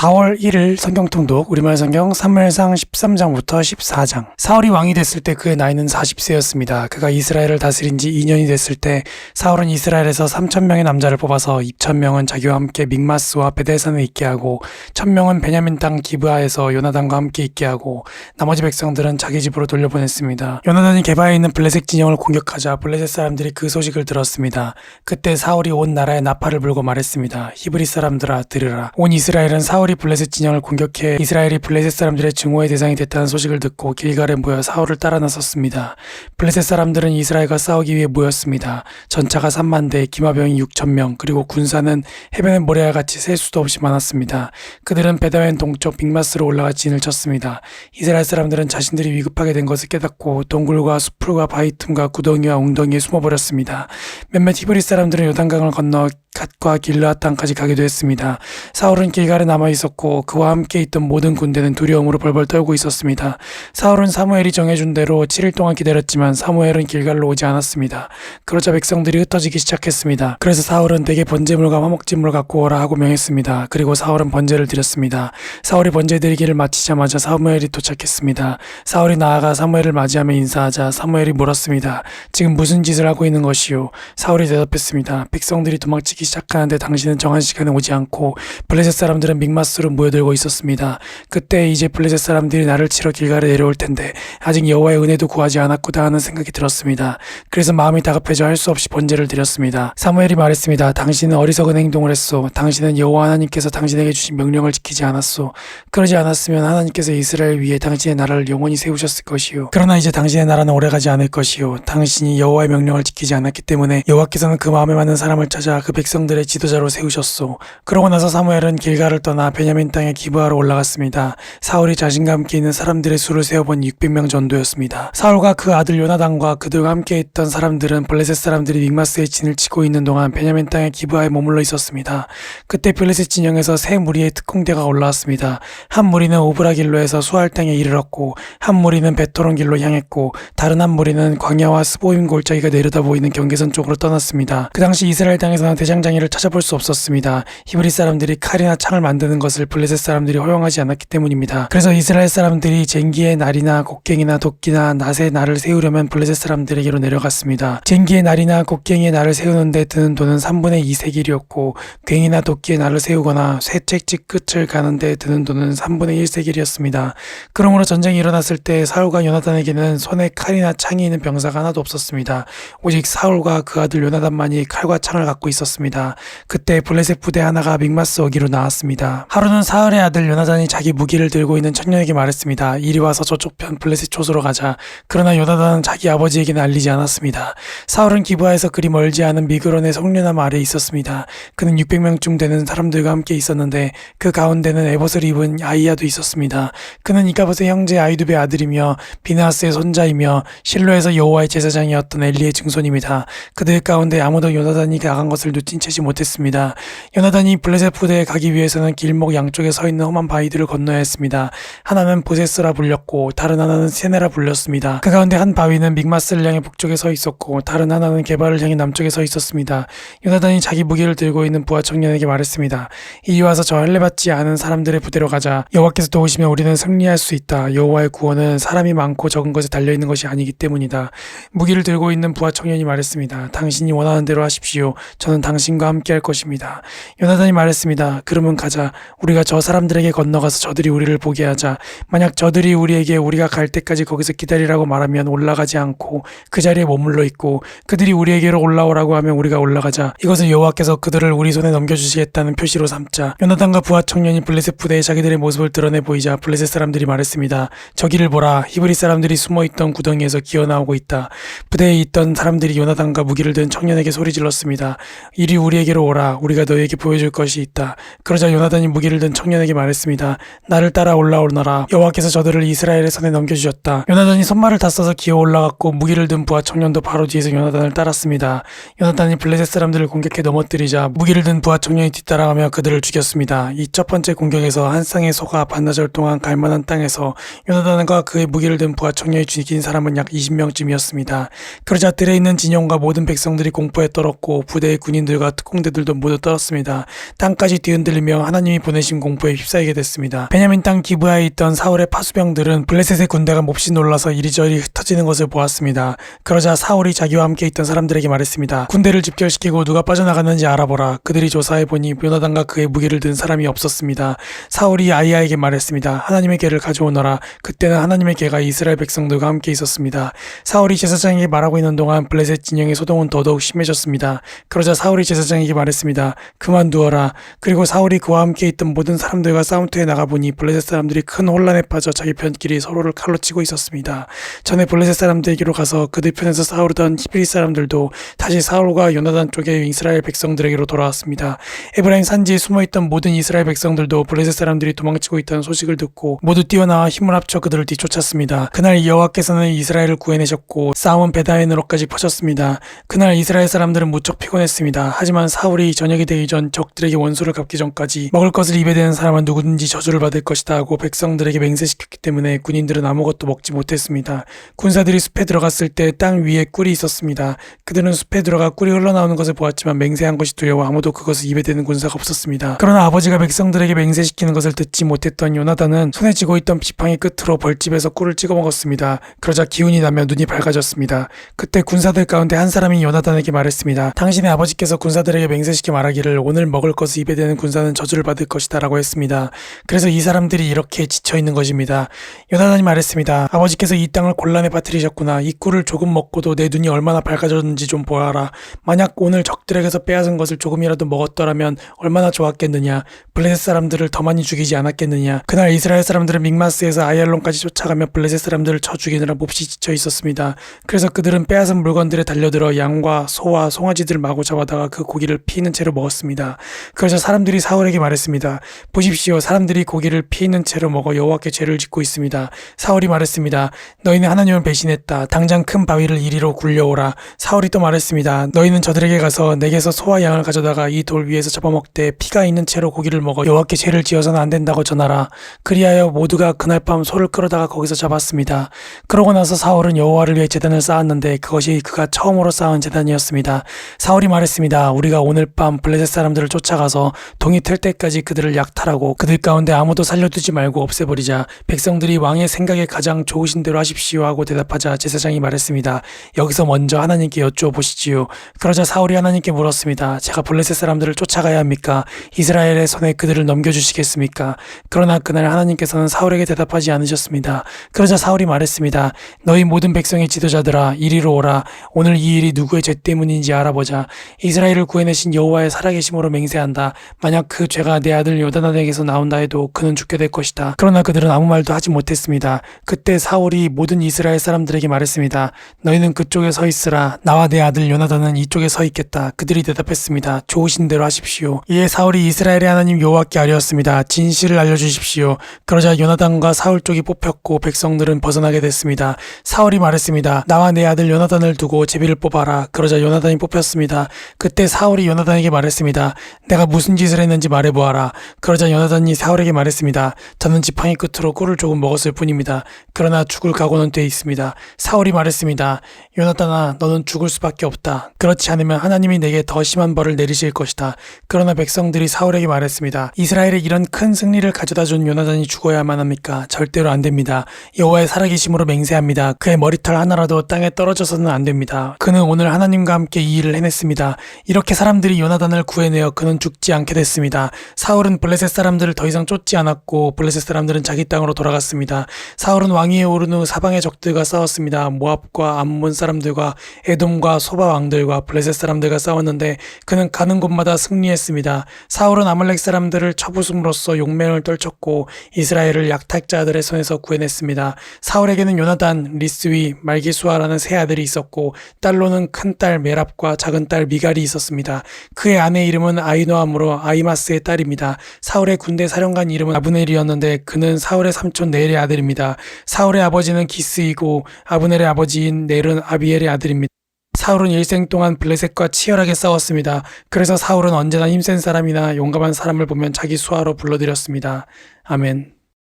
4월 1일 성경통독 우리말 성경 3무엘상 13장부터 14장 사울이 왕이 됐을 때 그의 나이는 40세였습니다. 그가 이스라엘을 다스린 지 2년이 됐을 때 사울은 이스라엘에서 3천명의 남자를 뽑아서 2천명은 자기와 함께 믹마스와 베데산에 있게 하고 1천명은 베냐민 땅 기브아에서 요나단과 함께 있게 하고 나머지 백성들은 자기 집으로 돌려보냈습니다. 요나단이 게바에 있는 블레셋 진영을 공격하자 블레셋 사람들이 그 소식을 들었습니다. 그때 사울이 온 나라에 나팔을 불고 말했습니다. 히브리 사람들아 들으라. 온 이스라엘은 사울이 블레셋 진영을 공격해 이스라엘이 블레셋 사람들의 증오의 대상이 됐다는 소식을 듣고 길갈에 모여 사울을 따라 나섰습니다. 블레셋 사람들은 이스라엘과 싸우기 위해 모였습니다. 전차가 3만 대, 기마병이 6천 명, 그리고 군사는 해변의 모래와 같이 셀 수도 없이 많았습니다. 그들은 베다웬 동쪽 빅마스로 올라가 진을 쳤습니다. 이스라엘 사람들은 자신들이 위급하게 된 것을 깨닫고 동굴과 수풀과 바위 틈과 구덩이와 웅덩이에 숨어버렸습니다. 몇몇 히브리 사람들은 요단강을 건너 갓과 길르앗 땅까지 가기도 했습니다. 사울은 길갈에 남아 있 었고 그와 함께 있던 모든 군대는 두려움으로 벌벌 떨고 있었습니다. 사울은 사무엘이 정해준 대로 7일 동안 기다렸지만 사무엘은 길갈로 오지 않았습니다. 그러자 백성들이 흩어지기 시작했습니다. 그래서 사울은 대개 번제물과 화목제물을 갖고 오라 하고 명했습니다. 그리고 사울은 번제를 드렸습니다. 사울이 번제 드리기를 마치자마자 사무엘이 도착했습니다. 사울이 나아가 사무엘을 맞이하며 인사하자 사무엘이 물었습니다. 지금 무슨 짓을 하고 있는 것이요? 사울이 대답했습니다. 백성들이 도망치기 시작하는데 당신은 정한 시간에 오지 않고 블레셋 사람들은 믹마스 로 모여들고 있었습니다. 그때 이제 블레셋 사람들이 나를 치러 길가에 내려올 텐데 아직 여호와의 은혜도 구하지 않았구나 하는 생각이 들었습니다. 그래서 마음이 다급해져 할 수 없이 번제를 드렸습니다. 사무엘이 말했습니다. 당신은 어리석은 행동을 했소. 당신은 여호와 하나님께서 당신에게 주신 명령을 지키지 않았소. 그러지 않았으면 하나님께서 이스라엘 위에 당신의 나라를 영원히 세우셨을 것이요. 그러나 이제 당신의 나라는 오래가지 않을 것이요. 당신이 여호와의 명령을 지키지 않았기 때문에 여호와께서는 그 마음에 맞는 사람을 찾아 그 백성들의 지도자로 세우셨소. 그러고 나서 사무엘은 길가를 떠나 베냐민 땅의 기브아로 올라갔습니다. 사울이 자신과 함께 있는 사람들의 수를 세어본 600명 전도였습니다. 사울과 그 아들 요나단과 그들과 함께 있던 사람들은 블레셋 사람들이 믹마스에 진을 치고 있는 동안 베냐민 땅의 기브아에 머물러 있었습니다. 그때 블레셋 진영에서 세 무리의 특공대가 올라왔습니다. 한 무리는 오브라 길로에서 수할 땅에 이르렀고 한 무리는 베토론 길로 향했고 다른 한 무리는 광야와 스보임 골짜기가 내려다 보이는 경계선 쪽으로 떠났습니다. 그 당시 이스라엘 땅에서는 대장장이를 찾아볼 수 없었습니다. 히브리 사람들이 칼이나 창을 만드는 것을 블레셋 사람들이 허용하지 않았기 때문입니다. 그래서 이스라엘 사람들이 쟁기의 날이나 곡괭이나 도끼나 낫의 날을 세우려면 블레셋 사람들에게로 내려갔습니다. 쟁기의 날이나 곡괭이의 날을 세우는데 드는 돈은 3분의 2세길이었고 괭이나 도끼의 날을 세우거나 쇠책지 끝을 가는데 드는 돈은 3분의 1세길이었습니다. 그러므로 전쟁이 일어났을 때 사울과 요나단에게는 손에 칼이나 창이 있는 병사가 하나도 없었습니다. 오직 사울과 그 아들 요나단만이 칼과 창을 갖고 있었습니다. 그때 블레셋 부대 하나가 믹마스 어기로 나왔습니다. 하루는 사울의 아들 요나단이 자기 무기를 들고 있는 청년에게 말했습니다. 이리 와서 저쪽 편 블레셋 초소로 가자. 그러나 요나단은 자기 아버지에게는 알리지 않았습니다. 사울은 기부하에서 그리 멀지 않은 미그론의 성류나무 아래에 있었습니다. 그는 600명쯤 되는 사람들과 함께 있었는데 그 가운데는 에봇을 입은 아이야도 있었습니다. 그는 이가봇의 형제 아이두베 아들이며 비나하스의 손자이며 실로에서 여호와의 제사장이었던 엘리의 증손입니다. 그들 가운데 아무도 요나단이 나간 것을 눈치채지 못했습니다. 요나단이 블레셋 부대에 가기 위해서는 길목 양쪽에 서 있는 험한 바위들을 건너야 했습니다. 하나는 보세스라 불렸고 다른 하나는 세네라 불렸습니다. 그 가운데 한 바위는 믹마스를 향해 북쪽에 서 있었고 다른 하나는 게발을 향해 남쪽에 서 있었습니다. 요나단이 자기 무기를 들고 있는 부하 청년에게 말했습니다. 이리 와서 저 할례받지 않은 사람들의 부대로 가자. 여호와께서 도우시면 우리는 승리할 수 있다. 여호와의 구원은 사람이 많고 적은 것에 달려 있는 것이 아니기 때문이다. 무기를 들고 있는 부하 청년이 말했습니다. 당신이 원하는 대로 하십시오. 저는 당신과 함께 할 것입니다. 요나단이 말했습니다. 그러면 가자. 우리가 저 사람들에게 건너가서 저들이 우리를 보게 하자. 만약 저들이 우리에게 우리가 갈 때까지 거기서 기다리라고 말하면 올라가지 않고 그 자리에 머물러 있고 그들이 우리에게로 올라오라고 하면 우리가 올라가자. 이것을 여호와께서 그들을 우리 손에 넘겨주시겠다는 표시로 삼자. 요나단과 부하 청년이 블레셋 부대에 자기들의 모습을 드러내 보이자 블레셋 사람들이 말했습니다. 저기를 보라. 히브리 사람들이 숨어 있던 구덩이에서 기어 나오고 있다. 부대에 있던 사람들이 요나단과 무기를 든 청년에게 소리 질렀습니다. 이리 우리에게로 오라. 우리가 너에게 보여줄 것이 있다. 그러자 요나단이 무기를 든 청년에게 말했습니다. 나를 따라 올라오너라. 여호와께서 저들을 이스라엘의 손에 넘겨주셨다. 요나단이 손말을 다 써서 기어 올라갔고 무기를 든 부하 청년도 바로 뒤에서 요나단을 따랐습니다. 요나단이 블레셋 사람들을 공격해 넘어뜨리자 무기를 든 부하 청년이 뒤따라가며 그들을 죽였습니다. 이 첫 번째 공격에서 한 쌍의 소가 반나절 동안 갈만한 땅에서 요나단과 그의 무기를 든 부하 청년이 죽인 사람은 약 20명쯤이었습니다. 그러자 들에 있는 진영과 모든 백성들이 공포에 떨었고 부대의 군인들과 특공대들도 모두 떨었습니다. 땅까지 뒤흔들리며 하나님이 보내신 공포에 휩싸이게 됐습니다. 베냐민 땅 기브아에 있던 사울의 파수병들은 블레셋의 군대가 몹시 놀라서 이리저리 흩어지는 것을 보았습니다. 그러자 사울이 자기와 함께 있던 사람들에게 말했습니다. 군대를 집결시키고 누가 빠져나갔는지 알아보라. 그들이 조사해보니 요나단과 그의 무기를 든 사람이 없었습니다. 사울이 아이야에게 말했습니다. 하나님의 개를 가져오너라. 그때는 하나님의 개가 이스라엘 백성들과 함께 있었습니다. 사울이 제사장에게 말하고 있는 동안 블레셋 진영의 소동은 더더욱 심해졌습니다. 그러자 사울이 제사장에게 말했습니다. 그만두어라. 그리고 사울이 그와 함께 있던 모든 사람들과 싸움터에 나가보니 블레셋 사람들이 큰 혼란에 빠져 자기 편끼리 서로를 칼로 치고 있었습니다. 전에 블레셋 사람들에게로 가서 그들 편에서 싸우던 히브리 사람들도 다시 사울과 요나단 쪽의 이스라엘 백성들에게로 돌아왔습니다. 에브라임 산지에 숨어있던 모든 이스라엘 백성들도 블레셋 사람들이 도망치고 있다는 소식을 듣고 모두 뛰어나와 힘을 합쳐 그들을 뒤쫓았습니다. 그날 여호와께서는 이스라엘을 구해내셨고 싸움은 베다엔으로까지 퍼졌습니다. 그날 이스라엘 사람들은 무척 피곤했습니다. 하지만 사울이 저녁이 되기 전 적들에게 원수를 갚기 전까지 먹을 것을 입에 대는 사람은 누구든지 저주를 받을 것이다 하고 백성들에게 맹세시켰기 때문에 군인들은 아무것도 먹지 못했습니다. 군사들이 숲에 들어갔을 때 땅 위에 꿀이 있었습니다. 그들은 숲에 들어가 꿀이 흘러나오는 것을 보았지만 맹세한 것이 두려워 아무도 그것을 입에 대는 군사가 없었습니다. 그러나 아버지가 백성들에게 맹세시키는 것을 듣지 못했던 요나단은 손에 쥐고 있던 지팡이 끝으로 벌집에서 꿀을 찍어 먹었습니다. 그러자 기운이 나며 눈이 밝아졌습니다. 그때 군사들 가운데 한 사람이 요나단에게 말했습니다. 당신의 아버지께서 군사들에게 맹세시켜 말하기를 오늘 먹을 것을 입에 대는 군사는 저주를 받을 것이다 라고 했습니다. 그래서 이 사람들이 이렇게 지쳐 있는 것입니다. 요나단이 말했습니다. 아버지께서 이 땅을 곤란에 빠뜨리셨구나. 이 꿀을 조금 먹고도 내 눈이 얼마나 밝아졌는지 좀 보아라. 만약 오늘 적들에게서 빼앗은 것을 조금이라도 먹었더라면 얼마나 좋았겠느냐. 블레셋 사람들을 더 많이 죽이지 않았겠느냐. 그날 이스라엘 사람들은 믹마스에서 아얄론까지 쫓아가며 블레셋 사람들을 쳐 죽이느라 몹시 지쳐 있었습니다. 그래서 그들은 빼앗은 물건들에 달려들어 양과 소와 송아지들을 마구 잡아다가 그 고기를 피는 채로 먹었습니다. 그래서 사람들이 사울에게 말했습니다. 보십시오. 사람들이 고기를 피는 채로 먹어 여호와께 죄를 짓고 있습니다. 사울이 말했습니다. 너희는 하나님을 배신했다. 당장 큰 바위를 이리로 굴려오라. 사울이 또 말했습니다. 너희는 저들에게 가서 내게서 소와 양을 가져다가 이 돌 위에서 잡아먹되 피가 있는 채로 고기를 먹어 여호와께 죄를 지어서는 안 된다고 전하라. 그리하여 모두가 그날 밤 소를 끌어다가 거기서 잡았습니다. 그러고 나서 사울은 여호와를 위해 제단을 쌓았는데 그것이 그가 처음으로 쌓은 제단이었습니다. 사울이 말했습니다. 우리가 오늘 밤 블레셋 사람들을 쫓아가서 동이 틀 때까지 그들을 약탈하고 그들 가운데 아무도 살려두지 말고 없애버리자 백성들이 왕의 생각에 가장 좋으신 대로 하십시오 하고 대답하자 제사장이 말했습니다. 여기서 먼저 하나님께 여쭈어보시지요. 그러자 사울이 하나님께 물었습니다. 제가 블레셋 사람들을 쫓아가야 합니까? 이스라엘의 손에 그들을 넘겨주시겠습니까? 그러나 그날 하나님께서는 사울에게 대답하지 않으셨습니다. 그러자 사울이 말했습니다. 너희 모든 백성의 지도자들아 이리로 오라. 오늘 이 일이 누구의 죄 때문인지 알아보자. 이스라엘을 구해내신 여호와의 살아계심으로 맹세한다. 만약 그 죄가 내 아들 요다단에게서 나온다 해도 그는 죽게 될 것이다. 그러나 그들은 아무 말도 하지 못했습니다. 그때 사울이 모든 이스라엘 사람들에게 말했습니다. 너희는 그쪽에 서 있으라. 나와 내 아들 요나단은 이쪽에 서 있겠다. 그들이 대답했습니다. 좋으신 대로 하십시오. 이에 사울이 이스라엘의 하나님 여호와께 아뢰었습니다. 진실을 알려주십시오. 그러자 요나단과 사울 쪽이 뽑혔고 백성들은 벗어나게 됐습니다. 사울이 말했습니다. 나와 내 아들 요나단을 두고 제비를 뽑아라. 그러자 요나단이 뽑혔습니다. 그때 사울이 요나단에게 말했습니다. 내가 무슨 짓을 했는지 말해보아라. 그러자 요나단이 사울에게 말했습니다. 저는 지팡이 끝으로 꿀을 조금 먹었을 뿐입니다. 그러나 죽을 각오는 돼 있습니다. 사울이 말했습니다. 요나단아, 너는 죽을 수밖에 없다. 그렇지 않으면 하나님이 내게 더 심한 벌을 내리실 것이다. 그러나 백성들이 사울에게 말했습니다. 이스라엘에 이런 큰 승리를 가져다 준 요나단이 죽어야만 합니까? 절대로 안 됩니다. 여호와의 살아계심으로 맹세합니다. 그의 머리털 하나라도 땅에 떨어져서는 안 됩니다. 그는 오늘 하나님과 함께 이 일을 해냈습니다. 이렇게 사람들이 요나단을 구해내어 그는 죽지 않게 됐습니다. 사울은 블레셋 사람들을 더 이상 쫓지 않았고 블레셋 사람들은 자기 땅으로 돌아갔습니다. 사울은 왕위에 오른 후 사방의 적들과 싸웠습니다. 모압과 암몬 사람들과 에돔과 소바 왕들과 블레셋 사람들과 싸웠는데 그는 가는 곳마다 승리했습니다. 사울은 아말렉 사람 들을 쳐부숨으로써 용맹을 떨쳤고 이스라엘을 약탈자들의 손에서 구해냈습니다. 사울에게는 요나단, 리스위, 말기수아라는 세 아들이 있었고 딸로는 큰딸 메랍과 작은 딸 미갈이 있었습니다. 그의 아내 이름은 아이노함으로 아이마스의 딸입니다. 사울의 군대 사령관 이름은 아브넬이었는데 그는 사울의 삼촌 넬의 아들입니다. 사울의 아버지는 기스이고 아브넬의 아버지인 넬은 아비엘의 아들입니다. 사울은 일생 동안 블레셋과 치열하게 싸웠습니다. 그래서 사울은 언제나 힘센 사람이나 용감한 사람을 보면 자기 수하로 불러들였습니다. 아멘.